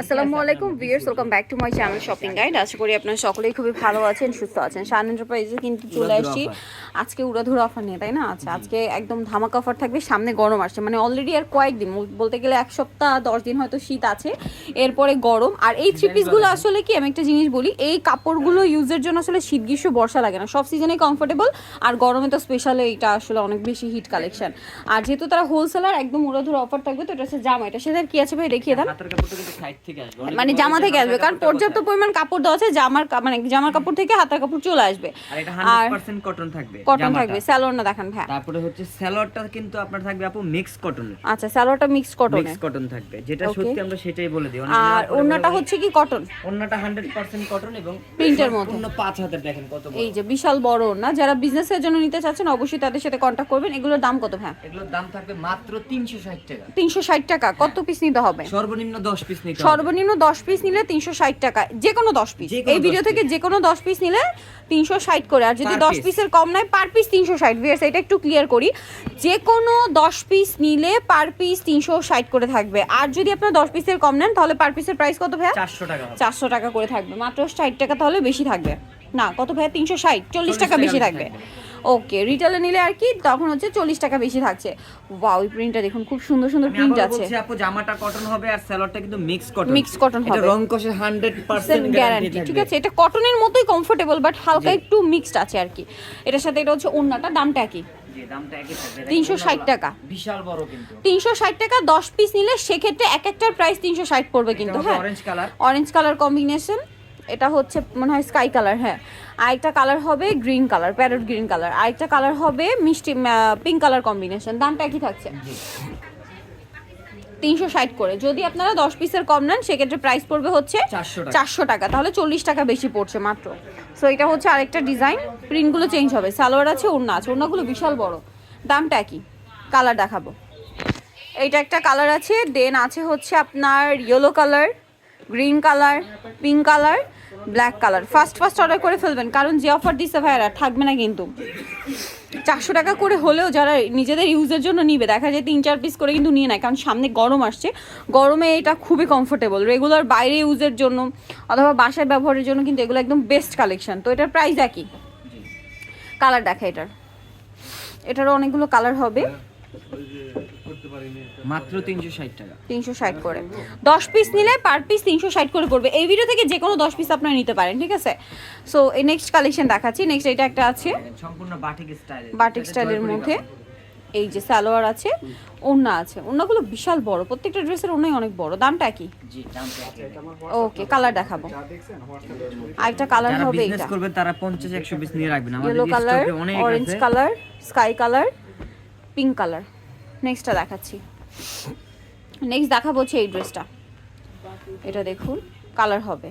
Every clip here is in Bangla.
আসসালামু আলাইকুম viewers welcome back to my channel shopping guide আশা করি আপনারা সকলেই খুবই ভালো আছেন সুস্থ আছেন। শান এন্টারপ্রাইজে কিন্তু চলে আসছি। আজকে উড়াধুর অফার নিয়ে তাই না? আচ্ছা আজকে একদম ধামাকা অফার থাকবে সামনে গরম আসছে। মানে অলরেডি আর কয়েকদিন বলতে গেলে এক সপ্তাহ দশ দিন হয়তো শীত আছে এরপরে গরম। আর এই থ্রি পিসগুলো আসলে কি আমি একটা জিনিস বলি এই কাপড়গুলো ইউজের জন্য আসলে শীত গ্রীষ্ম বর্ষা লাগে না। সব সিজনে কমফোর্টেবল আর গরমে তো স্পেশাল এইটা আসলে অনেক বেশি হিট কালেকশন আর যেহেতু তারা হোলসেলার একদম উড়াধুর অফার থাকবে তো এটা হচ্ছে জামা। এটা সেটা কি আছে ভাই? দেখিয়ে দেন। মানে জামা থেকে আসবে কারণ পর্যাপ্ত পরিমাণ কাপড় দেওয়া আছে জামার মানে জামার কাপড় থেকে হাতের কাপড় চলে আসবে। আর এটা আর 100% কটন থাকবে কটন থাকবে স্যালোর না দেখান ভাই তারপরে হচ্ছে সালোয়ারটা কিন্তু আপনার থাকবে আপু মিক্স কটনের আচ্ছা স্যালোরটা মিক্স কটনে মিক্স কটন থাকবে যেটা সত্যি আমরা সেটাই বলে দিই। আর বলে, হচ্ছে কি কটন ওড়নাটা 100% কটন এবং এর মধ্যে। সম্পূর্ণ পাঁচ হাতের দেখেন কত বড়। এই যে বিশাল বড় না যারা বিজনেসের জন্য নিতে চাচ্ছেন অবশ্যই তাদের সাথে কন্ট্যাক্ট করবেন। এগুলোর দাম কত ভাই এগুলোর দাম থাকবে মাত্র 360 টাকা। তিনশো ষাট টাকা কত পিস নিতে হবে? সর্বনিম্ন 10 পিস নিতে হবে সর্বনিম্ন দশ পিস নিলে তিনশো ষাট টাকা। যে কোনো দশ পিস এই ভিডিও থেকে যে কোনো দশ পিস নিলে তিনশো ষাট করে। আর যদি দশ। পিসের কম নেয় পার পিস তিনশো ষাট। ভিয়ার্স এটা একটু ক্লিয়ার করি। যে কোনো দশ পিস নিলে পার পিস তিনশো ষাট করে থাকবে। আর যদি আপনার দশ পিসের কম নেন তাহলে পার পিসের প্রাইস কত ভাইয়া? 400 টাকা চারশো টাকা করে থাকবে। মাত্র ষাট টাকা তাহলে বেশি থাকবে। না কত ভাইয়া? তিনশো ষাট। চল্লিশ টাকা বেশি থাকবে। ওকে রিটেলে নিলে আর কি তখন হচ্ছে চল্লিশ টাকা বেশি থাকছে। ওয়াও এই প্রিন্টটা দেখুন খুব সুন্দর সুন্দর প্রিন্ট আছে। আপু জামাটা কটন হবে আর সালোয়ারটা কিন্তু মিক্স কটন cotton এটা হবে। রং কষে 100% গ্যারান্টি ঠিক আছে? এটা কটনের মতোই কমফোর্টেবল বাট হালকা একটু মিক্সড আছে আর কি। এটার সাথে এটা হচ্ছে ওড়নাটা দামটা কি থাকবে। 360 টাকা। বিশাল বড় কিন্তু। তিনশো ষাট টাকা দশ পিস নিলে সেক্ষেত্রে এক একটার প্রাইস তিনশো ষাট পড়বে কিন্তু হ্যাঁ? Orange colour orange colour combination এটা হচ্ছে মনে হয় স্কাই কালার হ্যাঁ। আরেকটা কালার হবে green colour parrot green colour. আরেকটা কালার হবে মিষ্টি পিঙ্ক কালার কম্বিনেশন দামটা একই থাকছে। তিনশো ষাট করে। যদি আপনারা দশ পিসের কম নেন সেক্ষেত্রে প্রাইস পড়বে হচ্ছে চারশো টাকা। তাহলে চল্লিশ টাকা বেশি পড়ছে মাত্র। সো এটা হচ্ছে আরেকটা ডিজাইন প্রিন্টগুলো চেঞ্জ হবে। সালোয়ার আছে ওড়না আছে। ওড়নাগুলো বিশাল বড়। দামটা একই। কালার দেখাবো। এইটা একটা কালার আছে। দেন আছে হচ্ছে আপনার yellow colour green colour, pink colour, black colour. First first order করে ফেলবেন, কারণ যে অফার দিচ্ছে ভাইয়ারা, থাকবে না কিন্তু। চারশো টাকা করে হলেও যারা নিজেদের ইউজের জন্য নিবে, দেখা যায় তিন, চার পিস করে কিন্তু নিয়ে নেয়, কারণ সামনে গরম আসছে। গরমে এটা খুবই কমফোর্টেবল রেগুলার বাইরে ইউজের জন্য, অথবা বাসায় ব্যবহারের জন্য কিন্তু এগুলো একদম বেস্ট কালেকশন তো এটার প্রাইস একই। কালার দেখা এটার। এটারও অনেকগুলো কালার হবে। মাত্র 360 টাকা। তিনশো ষাট করে। দশ পিস নিলে পার পিস তিনশো ষাট করে পড়বে। এই ভিডিও থেকে যে কোনো দশ পিস আপনারা নিতে পারেন ঠিক আছে? সো এই নেক্সট কালেকশন দেখাচ্ছি। নেক্সট এটা একটা আছে। সম্পূর্ণ বাটিক স্টাইল বাটিক স্টাইলের মধ্যে। এই যে সালোয়ার আছে ওড়না আছে। ওড়নাগুলো বিশাল বড়। প্রত্যেকটা ড্রেসের ওড়নাই অনেক বড়। দামটা কি? একই। ওকে কালার দেখাবো। আরেকটা কালার হবে এটা। করবে তারা 50 100 পিস নিয়ে রাখবেন। আমাদের colour orange colour sky colour pink colour নেক্সটটা দেখাচ্ছি। নেক্সট দেখাবো হচ্ছে এই ড্রেসটা এটা দেখুন কালার হবে।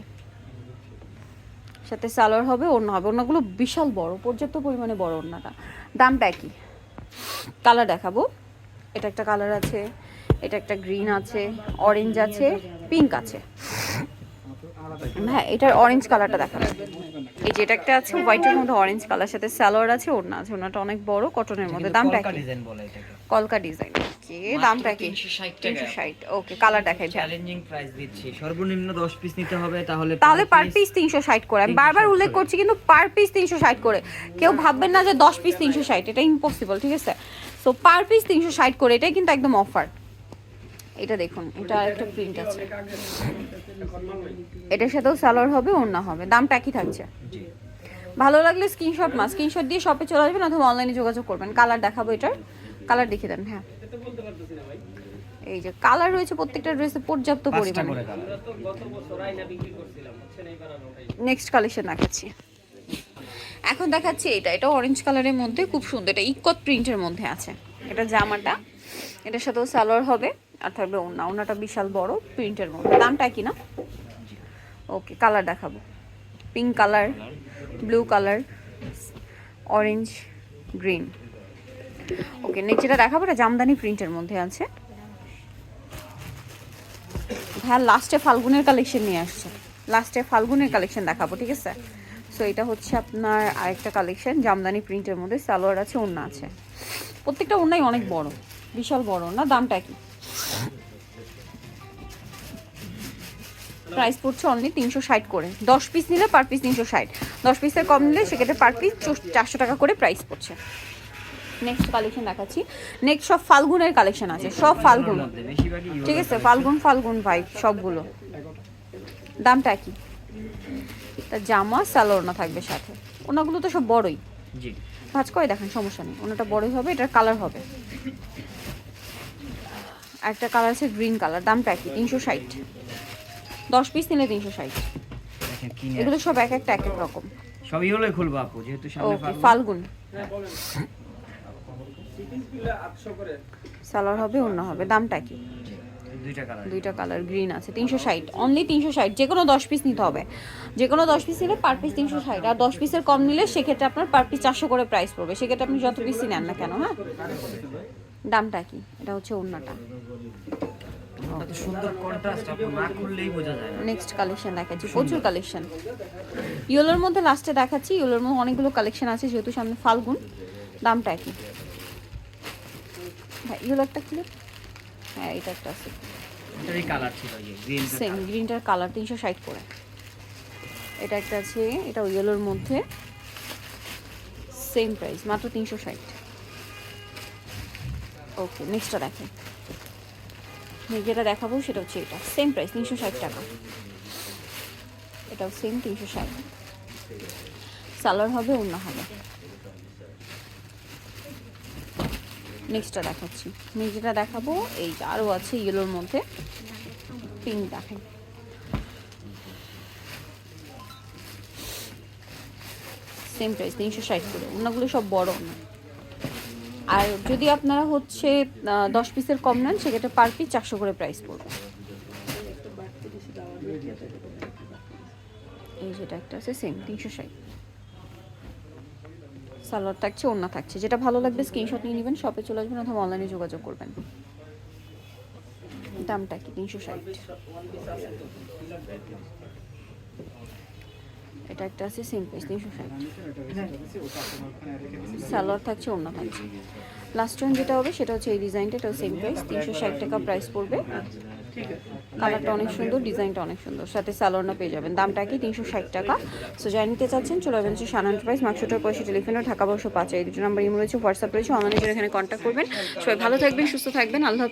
সাথে সালোয়ার হবে ওড়না হবে। ওড়নাগুলো বিশাল বড়, পর্যাপ্ত পরিমাণে বড় ওড়নাটা দামটা একই। কালার দেখাবো। এটা একটা কালার আছে, এটা একটা গ্রিন আছে অরেঞ্জ আছে পিঙ্ক আছে। হ্যাঁ এটার অরেঞ্জ কালারটা এই যে এটা একটা আছে হোয়াইটের মধ্যে অরেঞ্জ কালার সাথে সালোয়ার আছে ওড়না আছে। ওড়নাটা অনেক বড় কটনের মধ্যে। দামটা কি? ডিজাইন বলে এটাকে। কলকা ডিজাইন দামটা কি? 360 টাকা। ওকে কালার দেখাই ভাই চ্যালেঞ্জিং প্রাইস দিচ্ছি। সর্বনিম্ন 10 পিস নিতে হবে তাহলে তাহলে পার পিস তিনশো ষাট করে। আমি বারবার উল্লেখ করছি কিন্তু পার পিস তিনশো ষাট করে। কেউ ভাববেন না যে দশ পিস তিনশো ষাট এটা ইম্পসিবল ঠিক আছে? সো পার পিস তিনশো ষাট করে এটাই কিন্তু একদম অফার এটা দেখুন এটা একটা প্রিন্ট আছে। এটার সাথেও সালোয়ার হবে ওড়না হবে। দামটা একই থাকছে। ভালো লাগলে স্ক্রিনশট মা স্ক্রিনশট দিয়ে শপে চলে আসবেন অথবা অনলাইনে যোগাযোগ করবেন। কালার দেখাবো এটার। কালার দেখিয়ে দেন হ্যাঁ। এই যে কালার রয়েছে প্রত্যেকটা ড্রেসে পর্যাপ্ত পরিমাণে। নেক্সট কালেকশন দেখাচ্ছি। এখন দেখাচ্ছি এটা। এটা অরেঞ্জ কালারের মধ্যে খুব সুন্দর। এটা ইকত প্রিন্টের মধ্যে আছে। এটা জামাটা। এটার সাথেও সালোয়ার হবে। আর থাকবে ওনা ওড়নাটা বিশাল বড়, প্রিন্টের মধ্যে। দামটা কি না? ওকে, কালার দেখাবো। Pink colour, blue colour, orange, green. Okay, next যেটা দেখাবো, এটা জামদানি প্রিন্টের মধ্যে আছে। হ্যাঁ লাস্টে ফাল্গুনের কালেকশন নিয়ে আসছে। লাস্টে ফাল্গুনের কালেকশন দেখাবো, ঠিক আছে? সো এটা হচ্ছে আপনার আরেকটা কালেকশন জামদানি প্রিন্টের মধ্যে। সালোয়ার আছে, ওড়না আছে। প্রত্যেকটা ওড়নাই অনেক বড়। বিশাল বড় না দামটা কি? প্রাইস পড়ছে অনলি তিনশো ষাট করে। দশ পিস নিলে পার পিস তিনশো ষাট। দশ পিসের কম নিলে সেক্ষেত্রে পার পিস চারশো টাকা করে প্রাইস পড়ছে। নেক্সট কালেকশন দেখাচ্ছি। নেক্সট সব ফাল্গুনের কালেকশন আছে। সব ফাল্গুন। ঠিক আছে? ফাল্গুন ফাল্গুন ভাই সবগুলো। দামটা কি তা জামা সালোয়ার থাকবে সাথে। ওনাগুলো তো সব বড়ই। ভাজ করে দেখেন সমস্যা নেই। ওনাটা বড়ই হবে এটার কালার হবে। একটা কালার আছে গ্রিন কালার দামটা কি তিনশো ষাট। দশ পিস নিলে তিনশো ষাট। দেখেন কি নিয়ে এগুলো সব এক একটা এক এক রকম। সব ইউরোই খুলবো আপু যেহেতু সামনে ওকে ফাল্গুন। সালোয়ার হবে অন্য হবে দামটা কি দুইটা কালার দুইটা কালার গ্রিন আছে তিনশো ষাট। অনলি তিনশো ষাট যে কোনো দশ পিস নিতে হবে। যে কোনো দশ পিস নিলে পার পিস তিনশো ষাট। আর দশ পিসের কম নিলে সেক্ষেত্রে আপনার পার পিস চারশো করে প্রাইস পড়বে। সেক্ষেত্রে আপনি যত পিসই নেন না কেন হ্যাঁ? দামটা কি? এটা হচ্ছে অন্যটা সুন্দর কন্ট্রাস্ট না খুললেই বোঝা যায় নেক্সট কালেকশন দেখাচ্ছি প্রচুর কালেকশন ইয়েলোর মধ্যে লাস্টে দেখাচ্ছি ইয়েলোর মধ্যে অনেকগুলো কালেকশন আছে যেহেতু সামনে ফাল্গুন দামটা ইয়েলো একটা ক্লিপ হ্যাঁ এটা একটা আছে। সেম গ্রিনটার কালার তিনশো ষাট করে। এটা একটা আছে এটা ইয়েলোর মধ্যে। সেম প্রাইস মাত্র তিনশো ষাট। ওকে নেক্সটটা দেখেন। যেটা দেখাবো সেটা হচ্ছে এটা। সেম প্রাইস তিনশো ষাট টাকা। এটাও সেম তিনশো ষাট। সালোয়ার হবে অন্য হবে। নেক্সটটা দেখাচ্ছি। যেটা দেখাবো, এই আরও আছে ইয়েলোর মধ্যে। পিঙ্ক দেখেন। সেম প্রাইস তিনশো ষাট করে। ওনাগুলো সব বড় না আর যদি আপনারা হচ্ছে দশ পিসের কম নেন, সেক্ষেত্রে পার পিস চারশো করে প্রাইস পড়বে। এই যেটা একটা আছে সেম তিনশো ষাট। সালোয়ার থাকছে, ওড়না থাকছে। যেটা ভালো লাগবে স্ক্রিনশট নিয়ে নেবেন শপে চলে আসবেন, অথবা অনলাইনে যোগাযোগ করবেন। দামটা কি, তিনশো ষাট? এটা একটা আছে সেম প্রাইস তিনশো ষাট। সালোয়ার থাকছে অন্য থাকছে। লাস্ট ওয়ান যেটা হবে, সেটা হচ্ছে এই ডিজাইনটা এটাও সেম প্রাইস তিনশো ষাট টাকা প্রাইস পড়বে। কালারটা অনেক সুন্দর ডিজাইনটা অনেক সুন্দর। সাথে সালোয়ারটা পেয়ে যাবেন। দামটা কি, তিনশো ষাট টাকা। সো যাই নিতে চাচ্ছেন, চলে যাবেন হচ্ছে সান প্রাইস মার্কশোটার পয়সা টেলিফোনে ঢাকা বর্ষ পাঁচ। এই দুটো নাম্বার ইমো রয়েছে হোয়াটসঅ্যাপ রয়েছে অনলাইনে এখানে কন্ট্যাক্ট করবেন। সবাই ভালো থাকবেন, সুস্থ থাকবেন। আল্লাহ।